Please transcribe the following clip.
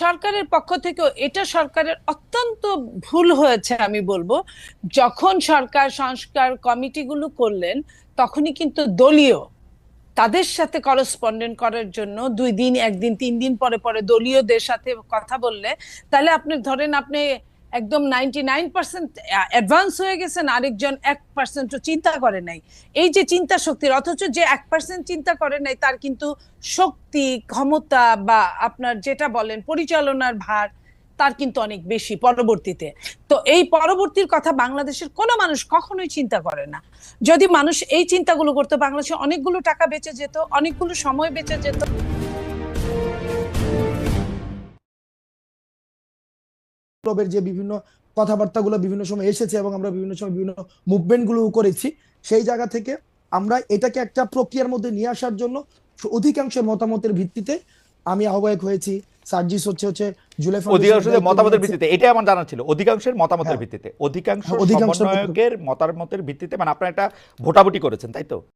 সরকারের পক্ষ থেকেও এটা সরকারের অত্যন্ত ভুল হয়েছে আমি বলব। যখন সরকার, সংস্কার কমিটিগুলো করলেন, তখনই কিন্তু দলীয় তাদের সাথে করসপন্ডেন্ট করার জন্য দুই দিন, একদিন, তিন দিন পরে পরে দলীয়দের সাথে কথা বললে, তাহলে আপনি ধরেন আপনি একদম নাইনটি নাইন পার্সেন্ট অ্যাডভান্স হয়ে গেছেন, আরেকজন এক পার্সেন্টও চিন্তা করে নাই। এই যে চিন্তা শক্তির, অথচ যে এক পার্সেন্ট চিন্তা করে নাই, তার কিন্তু শক্তি, ক্ষমতা বা আপনার যেটা বলেন, পরিচালনার ভার তার কিন্তু অনেক বেশি পরবর্তীতে। তো এই পরবর্তীর কথা বাংলাদেশের কোনো মানুষ কখনোই চিন্তা করে না। যদি মানুষ এই চিন্তাগুলো করতো, বাংলাদেশে অনেকগুলো টাকা বেঁচে যেত, অনেকগুলো সময় বেঁচে যেত। বিপ্লবের যে বিভিন্ন কথাবার্তাগুলো বিভিন্ন সময় এসেছে এবং আমরা বিভিন্ন সময় বিভিন্ন মুভমেন্টগুলো করেছি সেই জায়গা থেকে আমরা এটাকে একটা প্রক্রিয়ার মধ্যে নিয়ে আসার জন্য অধিকাংশের মতামতের ভিত্তিতে আমি আহ্বায়ক হয়েছি। সার্জিস হচ্ছে হচ্ছে জুলাই অধিকাংশের ফাউন্ডেশনের মতামতের ভিত্তিতে এটাই আমার জানা ছিল অধিকাংশের মতামতের হ্যাঁ। ভিত্তিতে। অধিকাংশ হ্যাঁ, সমন্বয়কের মতামতের ভিত্তিতে মানে আপনারা একটা ভোটাভুটি করেছেন তাই তো?